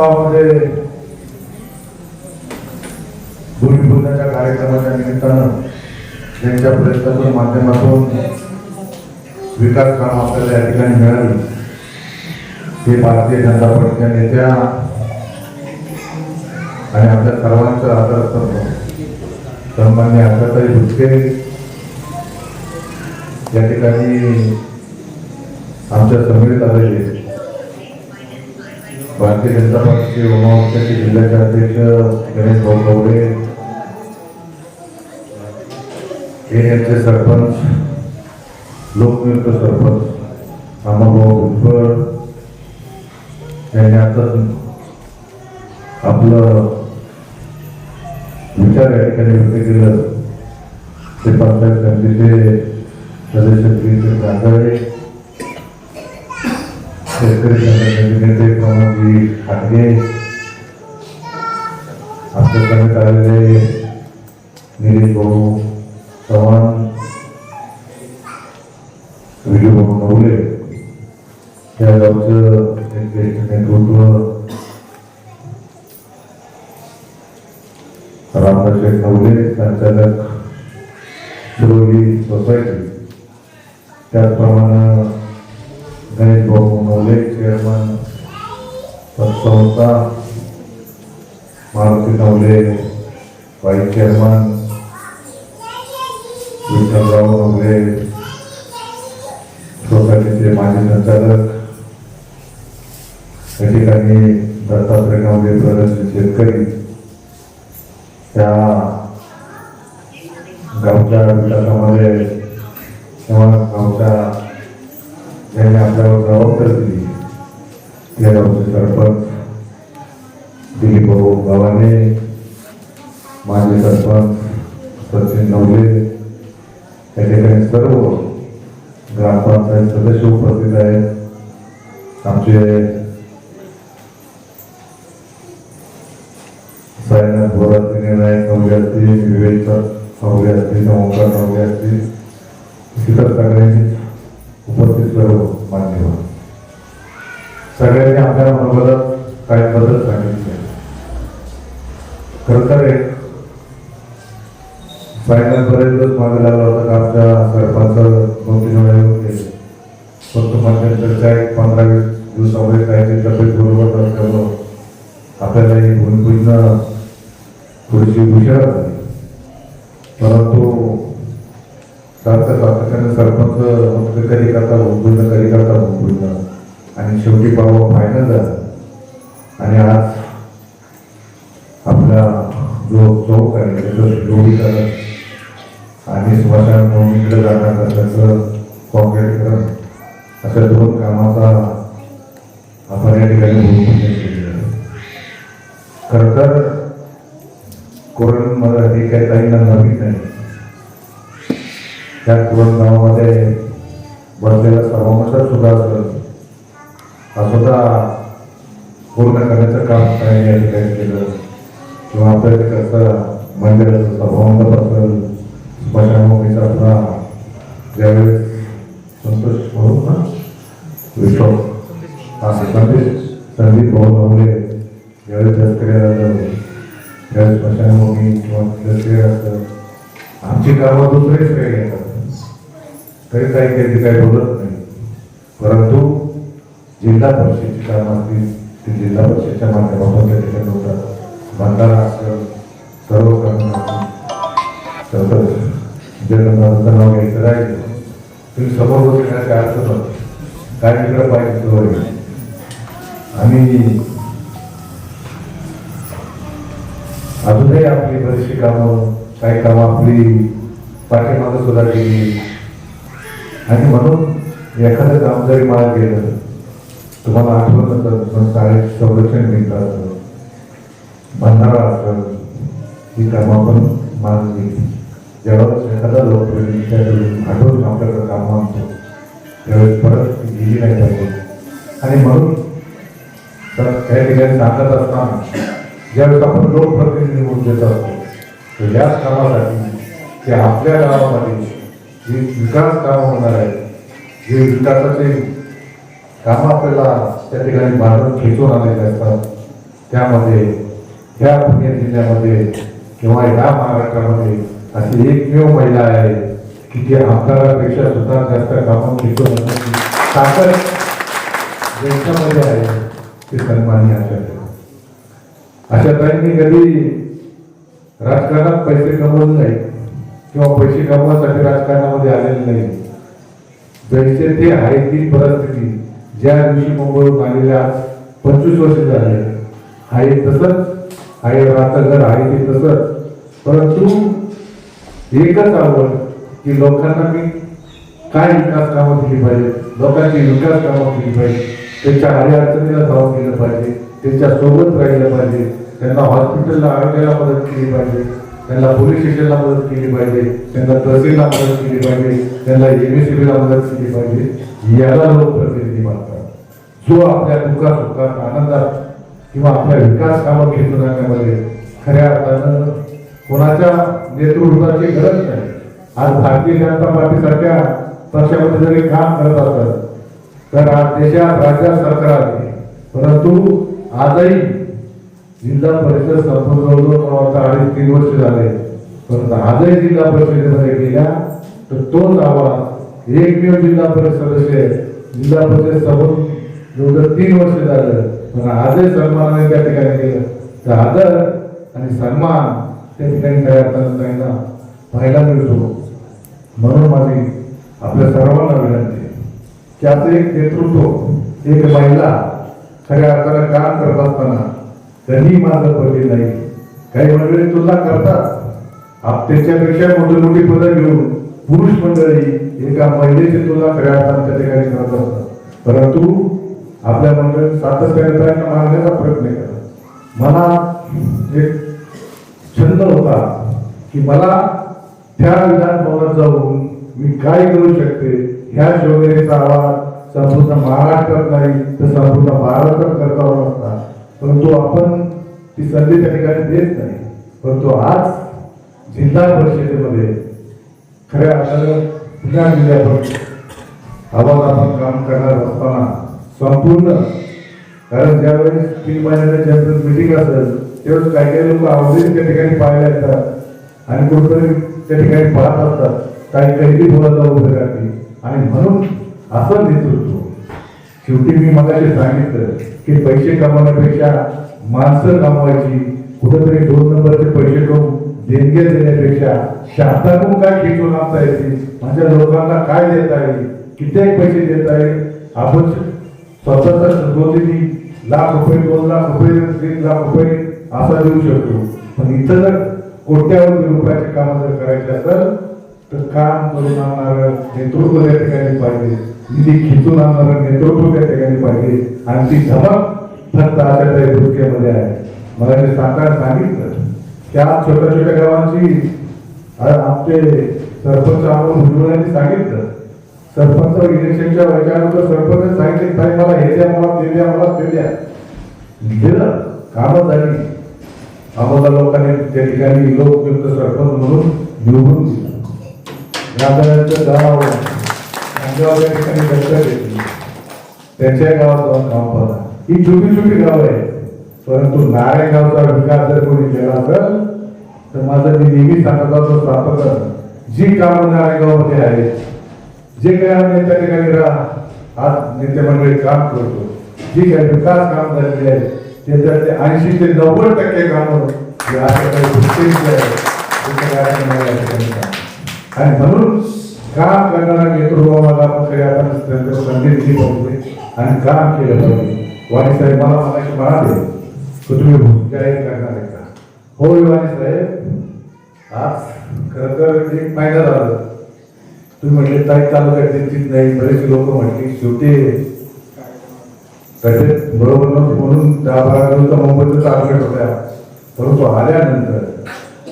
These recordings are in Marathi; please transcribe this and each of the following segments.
गावामध्ये भूमिपूजनाच्या कार्यक्रमाच्या निमित्तानं त्यांच्या प्रयत्नातून माध्यमातून विकास काम आपल्याला या ठिकाणी मिळाली. ते भारतीय जनता पक्षाच्या नेत्या आणि आपल्या सर्वांचं आदर सन्मान्य आशाताई भुटके या ठिकाणी आमच्या समेत आलेले. भारतीय जनता पक्षाचे उमावत्याचे जिल्ह्याचे अध्यक्ष गणेश भाऊ गवडे हे यांचे सरपंच लोकनियुक्त सरपंच अमरभाऊ भुजबळ यांनी आताच आपलं विचार या ठिकाणी व्यक्त केलं. ते पंचायत समितीचे सदस्य श्री गांधळे शेतकरी संघटनेचे नेते प्रमोदजी खाटगे आपल्या समेत आलेले निलेश भाऊ चव्हाण भाऊ नवले या गावचं नेतृत्व रामदास शेठ नवले संचालक सोसायटी त्याचप्रमाणे गणेश भाऊ नवले चेअरमन संस्था मारुती नवले वाईस चेअरमन विठ्ठलराव नवले सोसायटीचे माजी संचालक या ठिकाणी दत्तात्रय नवले प्रदर्शित शेतकरी त्या गावच्या विकासामध्ये किंवा माजी सरपंच सचिन नवले या ठिकाणी सर्व ग्रामपंचायत सदस्य उपस्थित आहेत. आमचे साईनाथ बोरात नायक नवले असतील विवेक नवले असतील ओंकार नवले असतील. इतर सगळ्यांनी उपस्थित सर्व मान्यवर सगळ्यांनी आपल्या मनोबलात काही बदल सांगितले. खरं तर एक फायनल पर्यंतच मागे लागला होता का आमच्या सरपंच दोन तीन वेळा येऊन गेले फक्त मध्यंतरच्या एक पंधरा वीस दिवसामध्ये काही तब्येत बरोबर नसल्यामुळं आपल्याला ही भूमिपूजन थोडीशी उशिरा झाली. परंतु सारखं सातत्याने सरपंच म्हणतो कधी करता भूमिपूजन कधी करता भूमिपूजन आणि शेवटी पाव फायनल झाला. आणि आज आपला जो चौक आहे त्याचं जोडीकरण आणि स्मशान भूमीकडे जाणार त्याचं कॉन्क्रीटकरण अशा दोन कामाचा आपण या ठिकाणी भूमिपूजन खरं तर कोरोनामध्ये हे काही काहींना नवीन नाही. त्या कोरोना गावामध्ये बसलेला सर्वांचा सुद्धा असलं हा सुद्धा पूर्ण करण्याचं काम काही या ठिकाणी केलं. किंवा आपल्या तिकडचं मंदिराचं सर्वांग असेल स्मशानभूमीचा आपला ज्यावेळेस संतोष म्हणून ना विश्व हा संदेश संदीप भाऊ भावले ज्यावेळेस दसऱ्याला झालं. स्मशानभूमी किंवा दसरे असतं आमची कामं दुसरेच काही घेतात तरी काही त्याची काही बोलत नाही. परंतु जिल्हा परिषदेची कामं असतील ती जिल्हा परिषदेच्या माध्यमातून त्या ठिकाणी होतात. भंडारा असेल सर्व कामं असतील तसंच नाव घ्यायचं राहिलं तुम्ही समोर बसण्याची काय अर्थ नव्हतं काय तिकडे पाहिजे सवय आणि अजूनही आपली बरीचशी कामं काही कामं आपली पाठीमागं सुद्धा केली आणि म्हणून एखादं काम जरी मला गेलं तुम्हाला आठवत पण शाळेत संरक्षण मिळतं. भंडारा असतं ही कामं आपण माग घेतली. ज्यावेळेस एखादा लोकप्रिय त्यावेळी आठवून आपल्याकडे कामं आणतो त्यावेळेस परत गेली नाही पाहिजे. आणि म्हणून तर त्या ठिकाणी सांगत असताना ज्यावेळेस आपण लोकप्रतिनिधी निवडून देत असतो तर याच कामासाठी की आपल्या गावामध्ये जे विकास कामं होणार आहेत जे विकासाचे कामं आपल्याला त्या ठिकाणी भारत खेचून आलेले असतात त्यामध्ये ह्या पुणे जिल्ह्यामध्ये किंवा ह्या महाराष्ट्रामध्ये अशी एकमेव महिला आहे की ती आमदारापेक्षा सुद्धा जास्त कामं घेतो ताकद ज्यांच्यामध्ये आहे ते सन्मान्य आचार्य अशा ताईंनी कधी राजकारणात पैसे कमवले नाही किंवा पैसे कमवण्यासाठी राजकारणामध्ये आलेले नाही जैसे ते आहे ती परिस्थिती ज्या दिवशी मुंबईहून आलेल्या पंचवीस वर्ष झाले आहे तसंच आहे रात्रभर आहे ते तसंच परंतु एकच आवड की लोकांना मी काय विकास कामं केली पाहिजे लोकांची विकास कामं केली पाहिजे त्यांच्या अडी अडचणीला धावून गेलं पाहिजे त्यांच्यासोबत राहिलं पाहिजे त्यांना हॉस्पिटलला आरोग्याला मदत केली पाहिजे त्यांना पोलीस स्टेशनला मदत केली पाहिजे त्यांना तहसीलला मदत केली पाहिजे त्यांना एमएससीबीला मदत केली पाहिजे याला लोकप्रतिनिधी मानतात. जो आपल्या दुःखात सुखात आनंदात किंवा आपल्या विकास कामं घेऊन जाण्यामध्ये खऱ्या अर्थानं कोणाच्या नेतृत्वाची गरज नाही. आज भारतीय जनता पार्टी सारख्या पक्षामध्ये जरी काम करत असतात तर आज देशात राज्यात सरकार आहे. परंतु आजही जिल्हा परिषद संपूर्ण जवळजवळ अडीच तीन वर्ष झाले. परंतु आजही जिल्हा परिषदेमध्ये गेल्या तर तोच आवाज एकमेव जिल्हा परिषद सदस्य जिल्हा परिषद समोर जवळजवळ तीन वर्ष झालं. पण आजही सन्मानाने त्या ठिकाणी गेलं. तर आदर आणि सन्मान त्या ठिकाणी खऱ्या अर्थानं पाहायला मिळतो. म्हणून माझी आपल्या सर्वांना विनंती की असं एक नेतृत्व एक महिला खऱ्या अर्थानं काम करत असताना कधी माझं पडले नाही. काही मंडळी तुलना करतात. आप त्याच्यापेक्षा मोठी मोठी पदं घेऊन पुरुष मंडळी एका महिलेची तुलना खऱ्या अर्थानं त्या ठिकाणी करत असतात. परंतु आपल्या मंडळी सातत्याने त्यांना मारण्याचा प्रयत्न करा मला एक छंद होता की मला त्या विधानभवनात जाऊन मी काय करू शकते? ह्या शिवनेरीचा आवाज संपूर्ण महाराष्ट्रात नाही तर संपूर्ण भारतात करता आला असता. परंतु आपण ती संधी त्या ठिकाणी देत नाही. परंतु आज जिल्हा परिषदेमध्ये खऱ्या अर्थानं पुण्या जिल्ह्यात आवाज आपण काम करणार असताना संपूर्ण कारण ज्यावेळेस तीन महिन्याच्या जनरल मिटिंग असेल त्यावेळेस काही काही लोक आवडीने त्या ठिकाणी पाहायला येतात आणि कुठेतरी त्या ठिकाणी पाहत असतात. काही कैदी बोलायला उभे राहते आणि म्हणून असं नेतृत्व. शेवटी मी मगाशी सांगितलं की पैसे कमवण्यापेक्षा माणसं कमवायची कुठेतरी दोन नंबरचे पैसे कमवून देणग्या देण्यापेक्षा शासनाकडून काय खेचून आणता येतील? माझ्या लोकांना काय देता येईल? किती पैसे देता येईल? आपण स्वतःच्या सदोतीने लाख रुपये दोन लाख रुपये तीन लाख रुपये असा देऊ शकतो. पण इथं जर कोट्यावधी रुपयाचे काम जर करायचे असेल तर काम करून आणणारं नेतृत्व त्या ठिकाणी पाहिजे. निधी खिचून आणणारं नेतृत्व त्या ठिकाणी पाहिजे. आणि ती धमक फक्त अशा त्या भूमिकेमध्ये आहे. मला ते साकार सांगितलं. त्या छोट्या छोट्या गावांची आमचे सरपंच आपण भुजबळांनी सांगितलं. सरपंच इलेक्शनच्या वयाच्यानंतर सरपंच सांगितले ताई मला हे द्या मला ते द्या मला ते द्या. दिलं कामं झाली. आम्हाला लोकांनी त्या ठिकाणी लोकयुक्त सरपंच म्हणून निवडून दिलं. ग्रामदारांचं गाव खांदेवाड ठिकाणी दत्तक घेतली. त्यांच्या गावात जाऊन काम पाहता ही छोटी छोटी गाव आहे परंतु नारायणगावचा विकास जर कोणी केला असेल तर माझं मी नेहमी सांगत होतो स्थापक जी कामं नारायणगावमध्ये आहेत जे काही आम्ही त्या ठिकाणी रा- आज नेते मंडळी काम करतो. जी काही विकास काम झालेले आहेत त्याच्यातले ऐंशी ते नव्वद टक्के कामं या आणि म्हणून काम करणारा नेतृत्वाला आपण खऱ्या अर्थानं त्यांचं संधी दिली पाहिजे आणि काम केलं पाहिजे. वाणी साहेब मला म्हणायचे म्हणाले की तुम्ही जाहीर करणार आहे का? हो वाणी साहेब. आज खरं तर एक महिना झाला. तुम्ही म्हटले ताई तालुक्यात त्यांचीच नाही. बरेच लोक म्हटली शेवटी त्याच्यात बरोबर नव्हती म्हणून दहा बारा दिवस मुंबईत टार्गेट होत्या परंतु आल्यानंतर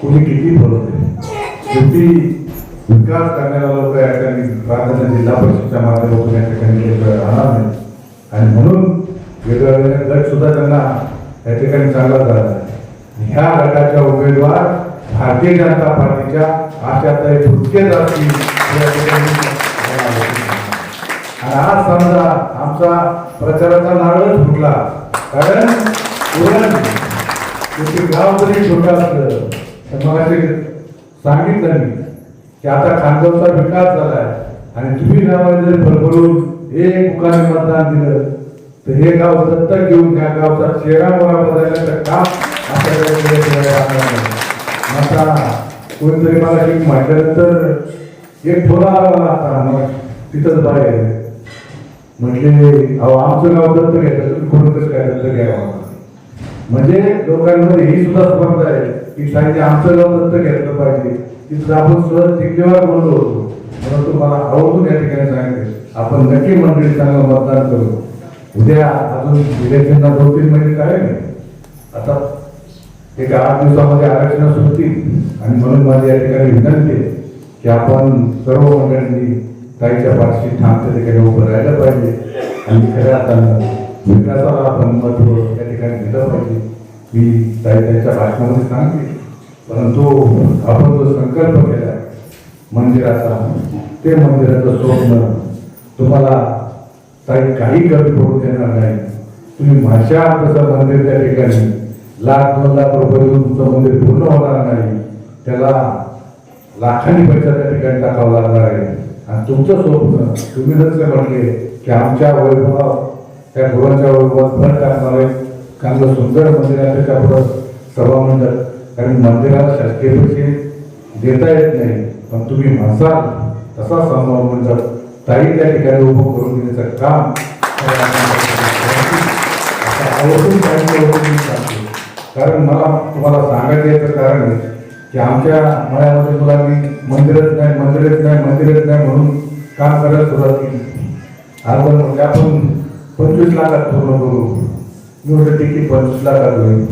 कुणी किती बोलवते शेवटी विकास करण्याला लोक या ठिकाणी प्राधान्य जिल्हा परिषदच्या माध्यमातून या ठिकाणी राहणार नाही. आणि म्हणून वेगवेगळे गट सुद्धा त्यांना या ठिकाणी चांगला झाला नाही ह्या गटाच्या उमेदवार भारतीय जनता पार्टीच्या आशाताई फुटकेच जातील या ठिकाणी आणि आज समजा आमचा प्रचाराचा नारळ फुटला. कारण ते गाव जरी छोटा असलं. तर मला ते सांगितलं मी की आता खानगावचा विकास झालाय आणि तुम्ही गावाने जर भरभरून एक मुखाने मतदान दिलं तर हे गाव दत्तक घेऊन त्या गावचा चेहरा मोरा बदलण्याचं काम आपल्याला आता कोणीतरी मला एक म्हटल्यानंतर एक थोडा आला आता मग तिथंच बाहेर. म्हटले अहो आमचं गाव दत्त घ्यायचं तुम्ही काय दत्त घ्यावं? म्हणजे लोकांमध्ये ही सुद्धा स्पर्धा आहे की साहित्य आमचं गाव दत्त घेतलं पाहिजे. तिथं आपण सहज टिकलेवर बोललो होतो म्हणून तुम्हाला आवडून या ठिकाणी सांगितले आपण नक्की मंडळी चांगलं मतदान करू. उद्या अजून इलेक्शनला दोन तीन महिने काय नाही आता एक आठ दिवसामध्ये आरक्षण सुटतील आणि म्हणून माझी या ठिकाणी विनंती आहे की आपण सर्व मंडळांनी काहीच्या पाठशी ठाम त्या ठिकाणी उभं राहिलं पाहिजे. आणि खऱ्या अर्थानं विकासाला आपण महत्त्व त्या ठिकाणी दिलं पाहिजे. मी ताई त्यांच्या भाषणामध्ये सांगते परंतु आपण जो संकल्प केला मंदिराचा ते मंदिराचं स्वप्न तुम्हाला ताई काही कमी पडू देणार नाही. तुम्ही भाषा तसं मंदिर त्या ठिकाणी लाख दोन लाख रुपये देऊन तुमचं मंदिर पूर्ण होणार नाही. त्याला लाखांनी पैसा त्या ठिकाणी टाकावा लागणार आहे. तुमचं स्वप्न तुम्ही जसं म्हटले की आमच्या वैभवात त्या गुरुवांच्या वैभवात भर टाकणार आहे चांगलं सुंदर मंदिर आहे त्याच्या पुढं सभामंडळ कारण मंदिराला शासकीय पैसे देता येत नाही पण तुम्ही म्हणसाल तसा सभामंडळ ताई त्या ठिकाणी उभं करून देण्याचं काम आता कारण मला तुम्हाला सांगायचं याचं कारण आहे की आमच्या मळ्यामध्ये मुलांनी मंदिरच नाही मंदिरच नाही मंदिरच नाही म्हणून काम करायला सुरुवात केली आज म्हणजे आपण पंचवीस लाखात पूर्ण करू. मी म्हटलं ठीक आहे पंचवीस लाखात होईल.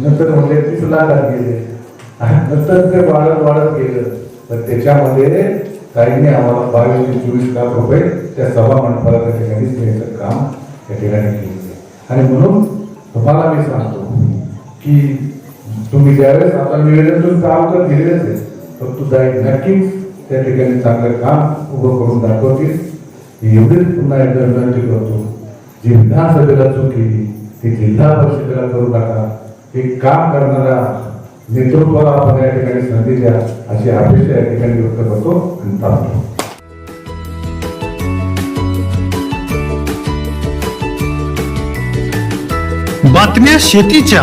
नंतर म्हणजे तीस लाखात गेले. नंतर ते वाढत वाढत गेलं. तर त्याच्यामध्ये काहींनी आम्हाला बावीस ते चोवीस लाख रुपये त्या सभा मंडपाला त्या ठिकाणी द्यायचं काम त्या ठिकाणी केलं. आणि म्हणून तुम्हाला मी सांगतो की तुम्ही ज्यावेळेस आता निवेदन तुम्ही काम तर दिलेलंच आहे पण तू नक्कीच त्या ठिकाणी चांगलं काम उभं करून दाखवतील. एवढीच पुन्हा एकदा विनंती करतो जी विधानसभेला चूक केली ती जिल्हा परिषदेला करू नका. हे काम करणारा नेतृत्वाला आपण या ठिकाणी संधी द्या अशी अपेक्षा या ठिकाणी व्यक्त करतो आणि थांबतो. बातम्या शेतीच्या.